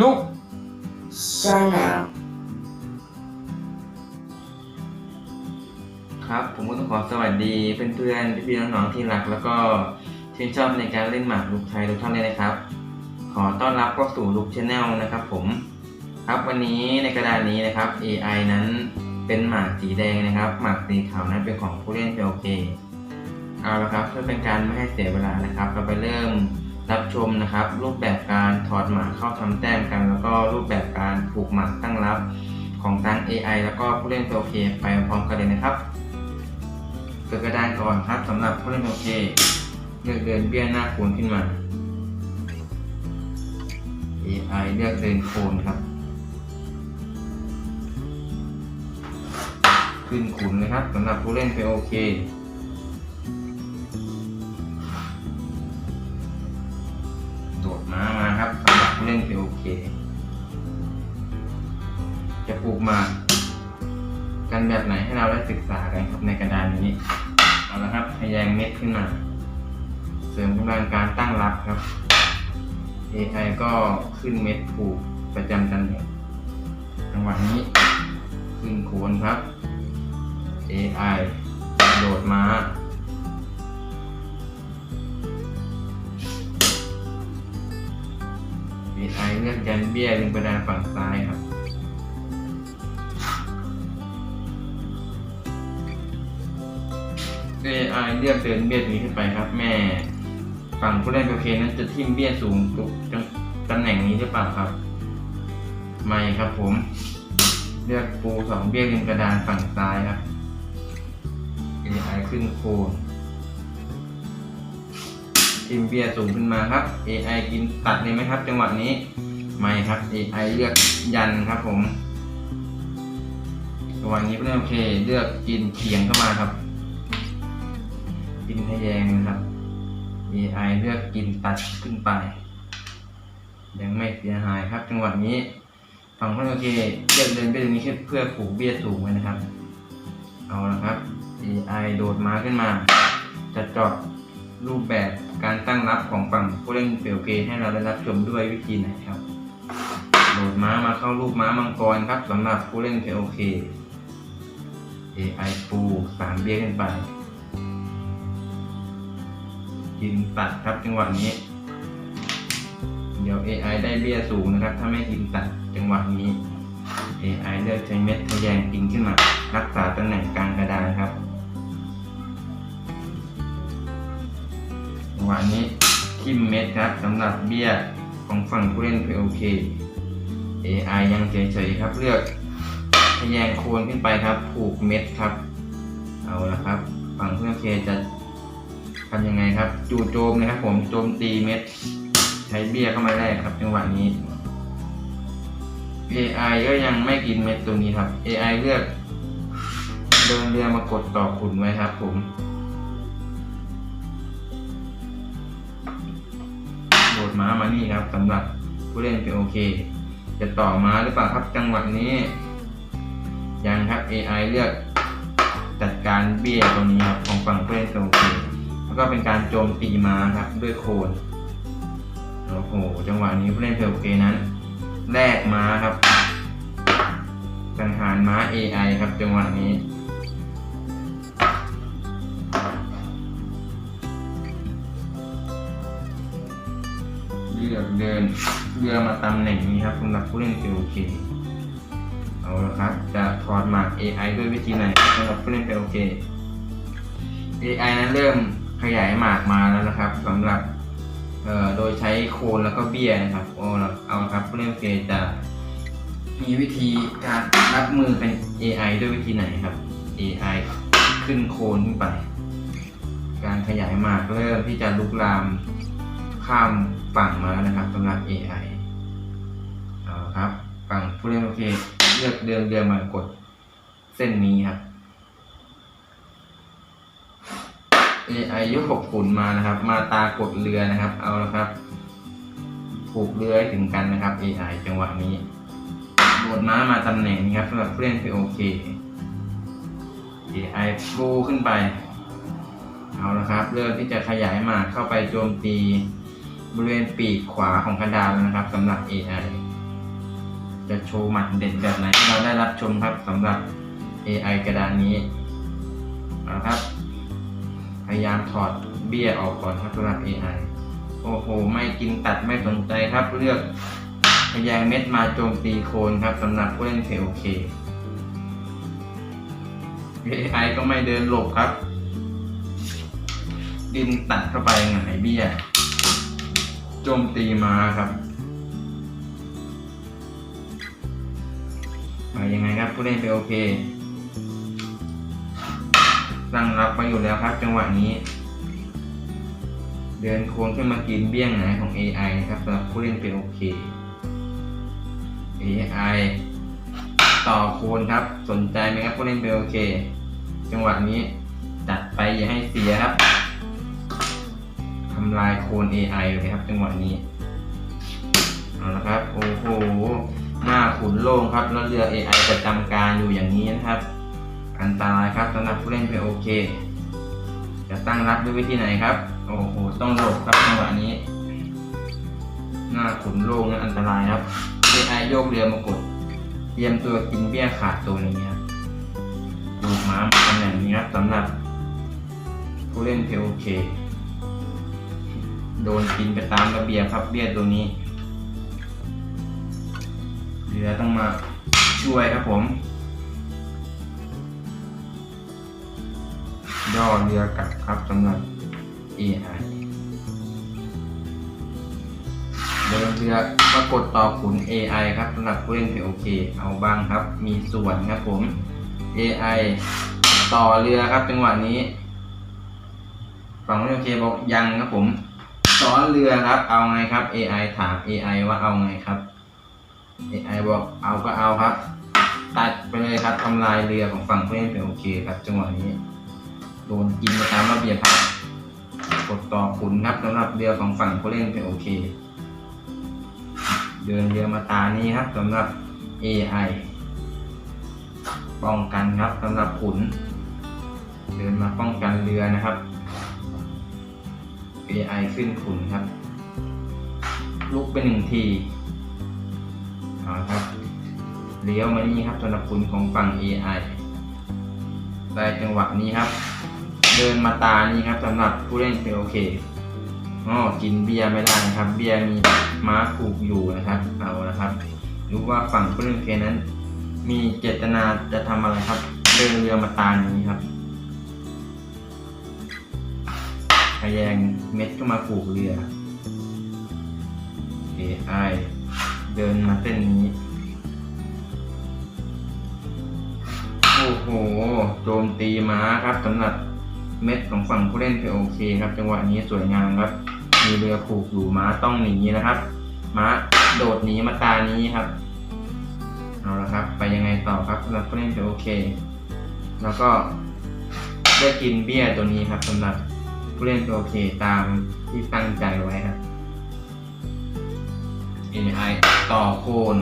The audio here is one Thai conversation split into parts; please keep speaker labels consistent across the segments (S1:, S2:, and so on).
S1: ลุก
S2: Channel
S1: ครับ ผมก็ต้องขอสวัสดีเพื่อนๆพี่ๆน้องๆที่รัก แล้วก็ชื่นชอบในการเล่นหมากลุกไทยทุกท่านเลยนะครับ ขอต้อนรับเข้าสู่ลุกชาแนลนะครับ ผมครับวันนี้ในกระดานนี้นะครับ AI นั้นเป็นหมากสีแดงนะครับหมากสีขาวนั้นเป็นของผู้เล่นโอเคเอาละครับเพื่อเป็นการไม่ให้เสียเวลานะครับ เราไปเริ่ม รับชมนะครับ รูปแบบการถอดหมากเข้าทำแต้มกัน แล้วก็รูปแบบการผูกหมากตั้งรับของทั้ง AI แล้วก็ผู้เล่นโอเคไปพร้อมกันเลยนะครับเปิดกระดานก่อนครับสำหรับผู้เล่นโอเคเลือกเดินเบี้ยหน้าโคนขึ้นมา AI เลือกเดินโคนครับ ขึ้นขุนเลยครับสำหรับผู้เล่นเป็นโอเค เล่นเป็นโอเค จะปลูกมากันแบบไหนให้เราได้ศึกษากันครับในกระดานนี้ เอาละครับทะแยงเม็ดขึ้นมา เสริมกำลังการตั้งรับครับ AI ก็ขึ้นเม็ดผูกประจำตำแหน่งจังหวะนี้ ขึ้นโคนครับ AI โดดม้า AI เลือกยันเบี้ยลงกระดานฝั่งซ้ายครับ AI เลือกเดินเบี้ยนี้ขึ้นไปครับ แม่ ฝั่งผู้เล่นโอเคนั้นจะทิ่มเบี้ยสูงตุกตำแหน่งนี้หรือเปล่าครับ ไม่ครับผม เลือกปูสองเบี้ยริมกระดานฝั่งซ้ายครับ AI ขึ้นโคน ทิ่มเบี้ยสูงขึ้นมาครับ AI กินตัดเลยไหมครับ จังหวะนี้ไม่ครับ AI เลือกยันครับผมจังหวะนี้ผู้เล่นโอเค เลือกกินเขียงเข้ามาครับ กินทะแยงนะครับ AI เลือกกินตัดขึ้นไป ยังไม่เสียหายครับ จังหวะนี้ฝั่งคนโอเคเลือกเดินไปตรงนี้เพื่อผูกเบี้ยสูงไว้นะครับ เอาละครับ AI โดดมาขึ้นมาจะจาะ รูปแบบการตั้งรับของฝั่งผู้เล่นเปลวเกให้เราได้รับชมด้วยวิธีไหนครับโดดม้ามาเข้ารูปม้ามังกรครับสำหรับผู้เล่นเปลวเค AI ปูสามเบี้ยขึ้นไปกินตัดครับจังหวะนี้ เดี๋ยว AI ได้เบี้ยสูงนะครับ ถ้าไม่กินตัดจังหวะนี้ AI เลือกใช้เม็ดทะแยงกินขึ้นมา รักษาตำแหน่งกลางกระดานครับ วะนี้ทิมเม็ดครับสำหรับเบี้ยของฝั่งผู้เล่นโอเค AI ยังเฉยๆครับเลือกทะแยงโคนขึ้นไปครับ ผูกเม็ดครับ เอาละครับ ฝั่งผู้เล่นโอเคจะทำยังไงครับ จู่โจมนะครับ ผมโจมตีเม็ด ใช้เบี้ยเข้ามาแรกครับจังหวะนี้ AI ก็ยังไม่กินเม็ดตัวนี้ครับ AI เลือกเดินเรือมากดต่อขุนไว้ครับ ผม ม้ามานี่ครับสำหรับผู้เล่นเป็นโอเค จะต่อม้าหรือเปล่าครับจังหวะนี้ ยังครับ AI เลือกจัดการเบี้ยตัวนี้ครับของฝั่งผู้เล่นเป็นโอเค แล้วก็เป็นการโจมตีม้าครับด้วยโคนโอ้โหจังหวะนี้ผู้เล่นเพลเคนั้นแลกม้าครับสังหารม้า AI ครับจังหวะนี้ ลือกเดินเรือมาตำแหน่งนี้ครับสำหรับผู้เล่นเพลเคเอาละครับ จะถอดหมาก AI ด้วยวิธีไหนสำหรับผู้เล่นเพลเค AI นั้นเริ่มขยายหมากมาแล้วนะครับสำหรับโดยใช้โคนแล้วก็เบี้ยนะครับเอาละเอาครับผู้เล่นเกมจะมีวิธีการรับมือเป็น AI ด้วยวิธีไหนครับ AI ขึ้นโคนขึ้นไป การขยายหมากเริ่มที่จะลุกลามข้าม ฝั่งมาแล้วนะครับสำหรับ AI เอาละครับฝั่งผู้เล่นโอเค เลือกเดินเรือมากดเส้นนี้ครับ AI ยกหกขุนมานะครับ มาตากดเรือนะครับ เอาละครับ ผูกเรือให้ถึงกันนะครับ AI จังหวะนี้โดดม้ามาตำแหน่งนี้ครับสำหรับผู้เล่นที่โอเค AI ฟูขึ้นไป เอาละครับ เริ่มที่จะขยายหมากเข้าไปโจมตี บริเวณปีกขวาของกระดานนะครับสำหรับ AI จะโชว์หมัดเด็ดแบบไหนเราได้รับชมครับสำหรับ AI กระดานนี้เอาละครับ พยายามถอดเบี้ยออกก่อนครับสำหรับ AI โอ้โห ไม่กินตัดไม่สนใจครับ เลือกพยางเม็ดมาโจมตีโคนครับสำหรับผู้เล่น KOK AI ก็ไม่เดินหลบครับ ดินตัดเข้าไปหงายเบี้ย จมตีมาครับมายังไงครับผู้เล่น KOK ตั้งรับไว้อยู่แล้วครับ จังหวะนี้ เดินโค้งขึ้นมากินเบี้ยงไหงายของ AI นะครับสำหรับผู้เล่นเป็นโอเค AI ต่อโคนครับ สนใจไหมครับผู้เล่นเป็นโอเค จังหวะนี้จัดไปอย่าให้เสียครับำลายโคน AI เลยครับ จังหวะนี้ เอาละครับโอ้โหหน้าขุนโล่งครับ แล้วเรือ AI ประจำการอยู่อย่างนี้นะครับ อันตรายครับสำหรับผู้เล่นเป็นโอเค จะตั้งรับด้วยวิธีไหนครับ โอ้โห ต้องหลบครับจังหวะนี้ หน้าขุนโล่งนะอันตรายครับ AI โยกเรือมากดเตรียมตัวกินเบี้ยขาดตัวนี้ครับดูม้ามาตำแหน่งนี้ครับสำหรับผู้เล่นเพโอเค โดนกินไปตามระเบียบครับเบี้ยตัวนี้เรือต้องมาช่วยครับผมย่อเรือกลับครับสำหรับ AI เดินเรือปรากฏต่อขุน AI ครับสำหรับผู้เล่น POK เอาบ้างครับ มีส่วนครับผม AI ต่อเรือครับจังหวะนี้ ฝั่งผู้เล่น POK บอกยังครับผม ซ้อนเรือครับ เอาไงครับ AI ถาม AI ว่าเอาไงครับ AI บอกเอาก็เอาครับ ตัดไปเลยครับทำลายเรือของฝั่งผู้เล่น POK ครับจังหวะนี้ โดนกินไปตามระเบียบครับกดต่อขุนครับสำหรับเรือของฝั่งผู้เล่นเป็นโอเค เดินเรือมาตานี้ครับสำหรับ AI ป้องกันครับสำหรับขุน เดินมาป้องกันเรือนะครับ AI ขึ้นขุนครับ ลุกไปหนึ่งทีเอาละครับ เลี้ยวมานี่ครับสำหรับขุนของฝั่ง AI ได้จังหวะนี้ครับ เดินมาตานี้ครับสำหรับผู้เล่นเป็นโอเคอ๋อกินเบียร์ไม่ได้นะครับ เบียร์มีม้าผูกอยู่นะครับเอาละครับรู้ว่าฝั่งผู้เล่นเคนั้น มีเจตนาจะทำอะไรครับ เดินเรือมาตานี้ครับ พยงเม็ดก็มาผูกเรือ AI เดินมาเส้นนี้ โอ้โห โจมตีม้าครับสำหรับเม็ดของฝั่งผู้เล่นเพโอเคครับ จังหวะนี้สวยงามครับ มีเรือผูกอยู่ม้าต้องหนีนะครับ ม้าโดดหนีมาตานี้ครับ เอาละครับ ไปยังไงต่อครับสำหรับผู้เล่นเพโอเค แล้วก็ได้กินเบี้ยตัวนี้ครับสำหรับ ผู้เล่นเพโอเคตามที่ตั้งใจไว้ครับ AI ต่อโคน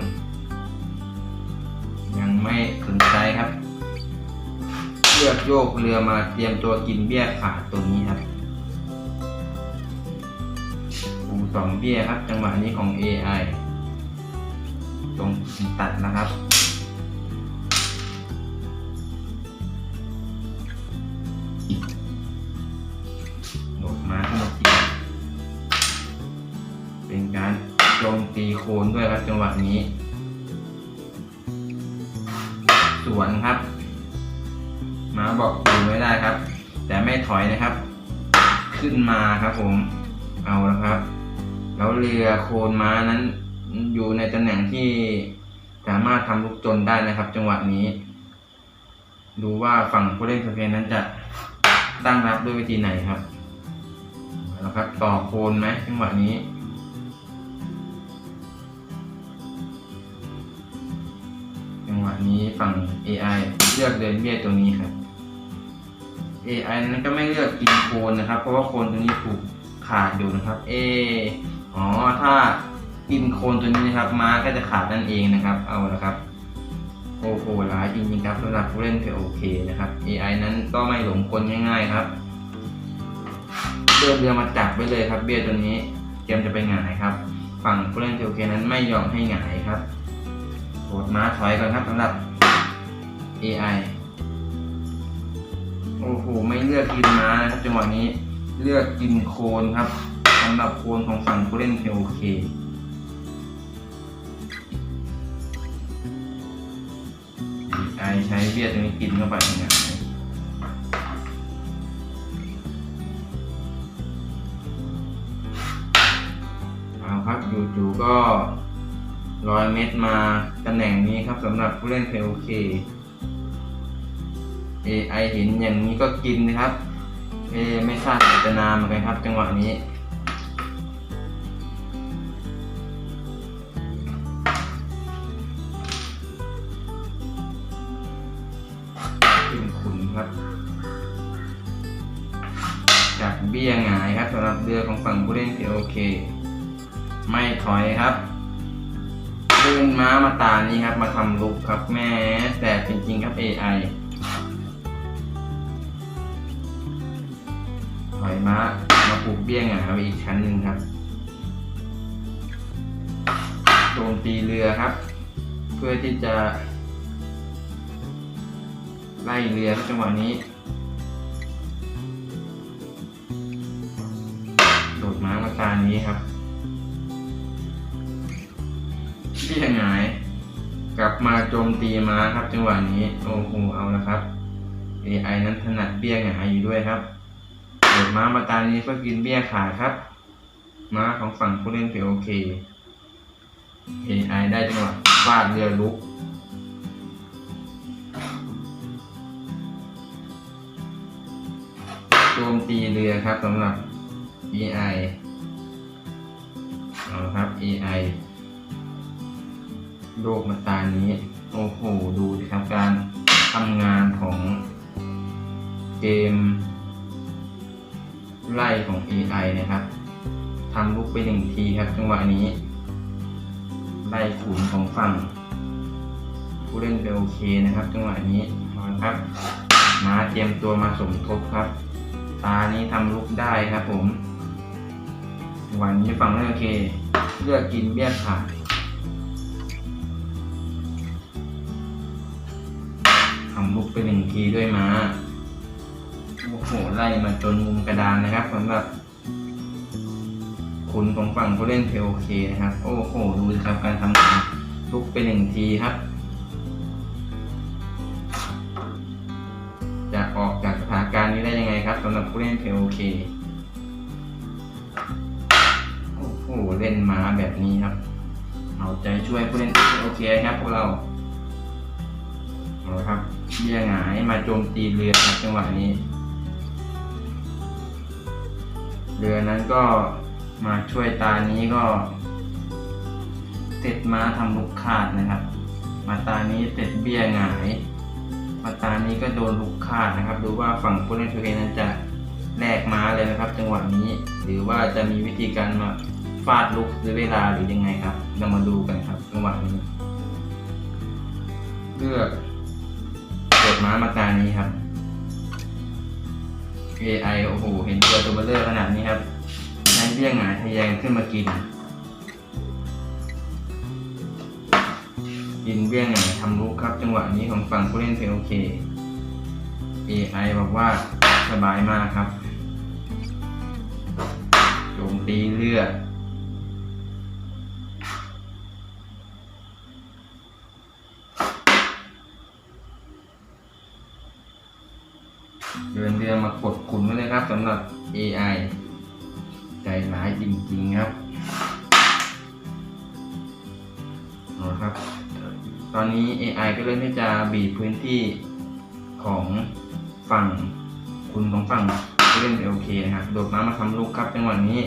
S1: ยังไม่สนใจครับ เลือกโยกเรือมาเตรียมตัวกินเบี้ยขาดตัวนี้ครับปูสองเบี้ยครับ จังหวะนี้ของ AI ตรงตัดนะครับ โคนด้วยครับจังหวะนี้ สวนครับม้าบอกอยู่ไม่ได้ครับ แต่ไม่ถอยนะครับ ขึ้นมาครับผมเอาแล้วครับ แล้วเรือโคนม้านั้นอยู่ในตำแหน่งที่สามารถทำลูกจนได้นะครับ จังหวะนี้ ดูว่าฝั่งผู้เล่นสเปนนั้นจะตั้งรับด้วยวิธีไหนครับเอาละครับ ต่อโคนไหมจังหวะนี้ วะนี้ฝั่ง AI เลือกเดินเบี้ยตัวนี้ครับ AI นั้นก็ไม่เลือกกินโคนนะครับ เพราะว่าโคนตัวนี้ถูกขาดอยู่นะครับ เออ๋อถ้ากินโคนตัวนี้นะครับ ม้าก็จะขาดนั่นเองนะครับ เอาละครับโอ้โหร้ายจริงๆครับสำหรับผู้เล่นเพโอเคนะครับ AI นั้นก็ไม่หลงกลง่าย ๆครับเลือกเรือมาจับไว้เลยครับ เบี้ยตัวนี้เตรียมจะไปหงายครับ ฝั่งผู้เล่นเพโอเคนั้นไม่ยอมให้หงายครับ โหดม้าถอยก่อนครับสำหรับ AI โอ้โห ไม่เลือกกินม้านะครับจังหวะนี้เลือกกินโคนครับสำหรับโคนของฝั่งผู้เล่น KOK AI ใช้เบียดตรงนี้กินเข้าไปเนี่ยเอาครับจู่ๆก็ ร้อยเม็ดมาตำแหน่งนี้ครับสำหรับผู้เล่น KOK AI เห็นอย่างนี้ก็กินนะครับเอไม่ทราบเจตนาเหมือนกันครับจังหวะนี้ขึ้นขุนครับ จากเบี้ยหงายครับสำหรับเรือของฝั่งผู้เล่นที่โอเค ไม่ถอยครับ เดินม้ามาตานี้ครับ มาทำลุกครับแม่แต่จริงๆครับ AI ถอยม้ามาปลูกเบี้ยหงายไปอีกชั้นหนึ่งครับโจมตีเรือครับ เพื่อที่จะ ไล่เรือจังหวะนี้โดดม้ามาตานี้ครับ เบี้ยหงาย กลับมาโจมตีม้าครับจังหวะนี้ โอ้โหเอาละครับ AI นั้นถนัดเบี้ยหงายอยู่ด้วยครับโดดม้ามาตานี้ก็กินเบี้ยขาครับ ม้าของฝั่งผู้เล่นเพโอเค AI ได้จังหวะฟาดเรือลุกโจมตีเรือครับสำหรับ AI เอาครับ AI โลกมาตานี้ โอ้โห ดูครับการทำงานของเกมไล่ของ AI นะครับทำลุกไปหนึ่งทีครับจังหวะนี้ ไล่ขุนของฝั่ง ผู้เล่นไปโอเคนะครับ จังหวะนี้เอาละครับ มาเตรียมตัวมาสมทบครับ ตานี้ทำลุกได้ครับผม วันนี้ฟังเรื่องโอเค เลือกกินเบี้ยขาด ไปหนึ่งทีด้วยม้าโอ้โหไล่มาจนมุมกระดานนะครับสำหรับคุณของฝั่งผู้เล่นเพลโอเคนะครับ โอ้โหดูสิครับการทำงานลุกไปหนึ่งทีครับ จะออกจากสถานการณ์นี้ได้ยังไงครับสำหรับผู้เล่นเพลโอเคโอ้โหเล่นม้าแบบนี้ครับ เอาใจช่วยผู้เล่นเพลโอเคครับพวกเราเอาละครับ เบี้ยหงายมาโจมตีเรือครับจังหวะนี้ เรือนั้นก็มาช่วยตานี้ก็เสร็จม้าทำลูกขาดนะครับ มาตานี้เสร็จเบี้ยหงาย มาตานี้ก็โดนลูกขาดนะครับ ดูว่าฝั่งผู้เล่นทุเรนนั้นจะแลกม้าเลยนะครับ จังหวะนี้ หรือว่าจะมีวิธีการมาฟาดลูกหรือเวลาหรือยังไงครับ เรามาดูกันครับจังหวะนี้ เลือก ดม้ามาตานี้ครับ AI โอ้โห เห็นตัวตัวเบลเลอร์ขนาดนี้ครับใช้เบี้ยงหงายทะแยงขึ้นมากิน กินเบี้ยงหงายทำลุกครับ จังหวะนี้ของฝั่งผู้เล่นเพลโอเค AI บอกว่าสบายมากครับโจมตีเลือด กดขุนไว้เลยครับสำหรับ AI ใจร้ายจริงๆครับเอาละครับ ตอนนี้ AI ก็เริ่มที่จะบีบพื้นที่ของฝั่งคุณของฝั่งเล่นโอเคนะครับ โดดน้ำมาทำลูกครับจังหวะนี้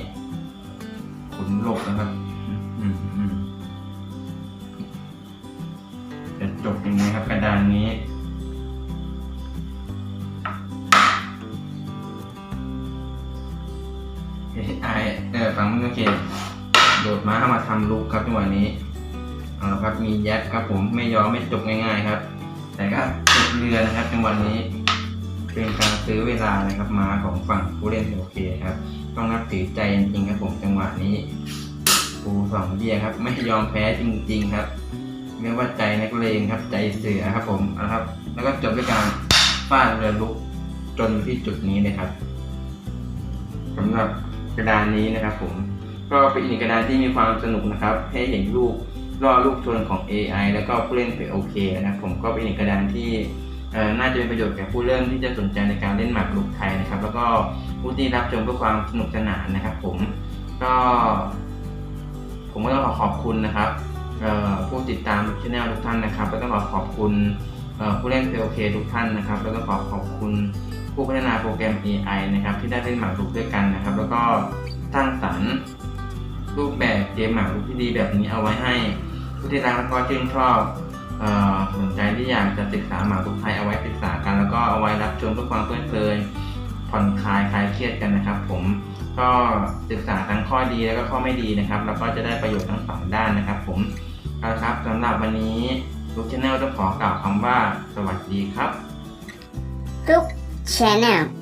S1: ขุนหลบนะครับจะจบยังไงครับกระดานนี้ ไอเออฟังมันโอเคโดดม้ามาทำลุกครับจังหวะนี้เอาละครับมีแยบครับผมไม่ยอมไม่จบง่ายๆครับ แต่ก็จบเรือนะครับจังหวะนี้ เป็นการซื้อเวลานะครับม้าของฝั่งผู้เล่นโอเคครับ ต้องนับถือใจจริงๆครับผมจังหวะนี้ปูสองเบี้ยครับ ไม่ยอมแพ้จริง ๆครับเรียกว่าใจนักเลงครับใจเสือครับผมนะครับ แล้วก็จบด้วยการฟาดเรือลุกจนที่จุดนี้นะครับสำหรับ กระดานนี้นะครับผมก็เป็นอีกกระดานที่มีความสนุกนะครับ ให้เห็นลูกล่อลูกชนของ AI แล้วก็ผู้เล่นไปโอเคนะครับผมก็เป็นอีกกระดานที่น่าจะเป็นประโยชน์แก่ผู้เริ่มที่จะสนใจในการเล่นหมากรุกไทยนะครับ แล้วก็ผู้ที่รับชมเพื่อความสนุกสนานนะครับ ผมก็ ผมก็ต้องขอขอบคุณนะครับผู้ติดตามช anel ทุกท่านนะครับ แล้วก็ขอขอบคุณผู้เล่น POK ทุกท่านนะครับแล้วก็ขอขอบคุณ ผู้พัฒนาโปรแกรม AI นะครับที่ได้เล่นหมากรุกด้วยกันนะครับ แล้วก็สร้างสรรค์รูปแบบเกมหมากรุกที่ดีแบบนี้เอาไว้ให้ผู้ที่รักและก็ชื่นชอบสนใจที่อยากจะศึกษาหมากรุกไทยเอาไว้ศึกษากัน แล้วก็เอาไว้รับชมเพื่อความเพลิดเพลินผ่อนคลายคลายเครียดกันนะครับ ผมก็ศึกษาทั้งข้อดีแล้วก็ข้อไม่ดีนะครับ แล้วก็จะได้ประโยชน์ทั้งสองด้านนะครับ ผมเอาละครับสำหรับวันนี้ลูกชาแนลต้องขอกล่าวคำว่าสวัสดีครับ
S2: Look Channel